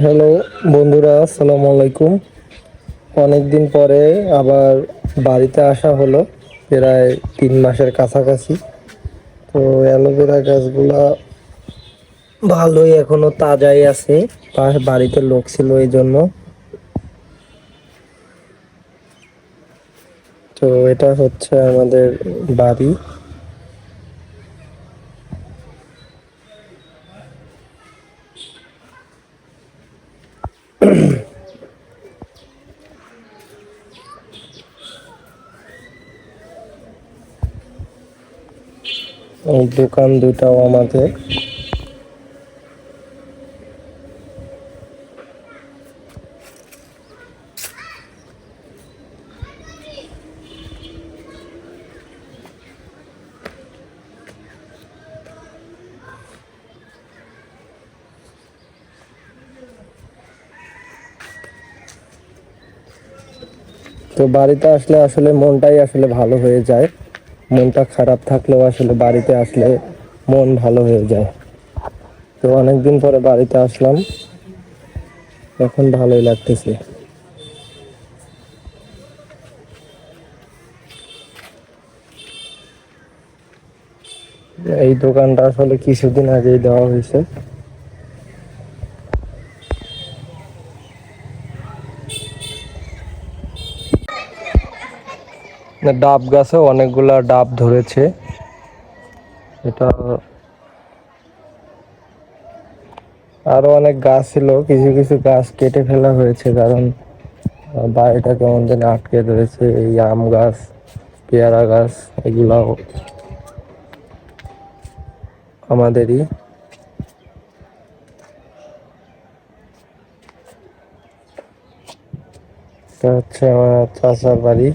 Hello বন্ধুরা, আসসালামু আলাইকুম। অনেকদিন পরে আবার বাড়িতে আসা হলো, প্রায় তিন মাসের কাছাকাছি। তো অ্যালোভেরা গাছগুলা ভালোই এখনও তাজাই আছে পা- বাড়িতে লোক ছিল এই জন্য। তো এটা হচ্ছে আমাদের বাড়ি। এই দোকান দুটাও আমাদের। তো বাড়িতে আসলে আসলে মনটাই আসলে ভালো হয়ে যায়। মনটা খারাপ থাকলেও আসলে বাড়িতে আসলে মন ভালো হয়ে যায়। তো অনেকদিন পরে বাড়িতে আসলাম। এখন ভালোই লাগতেছে। এই দোকানটা আসলে কিছুদিন আগেই দেওয়া হয়েছে। ডাব গাছে অনেকগুলা ডাব ধরেছে। এটা আরও অনেক গাছ ছিল, কিছু কিছু গাছ কেটে ফেলা হয়েছে, কারণ বাড়িটা কেমন যেন আটকে ধরেছে, এই আম গাছ, পেয়ারা গাছ, এগুলাও আমাদেরই। হচ্ছে আমার চাচার বাড়ি।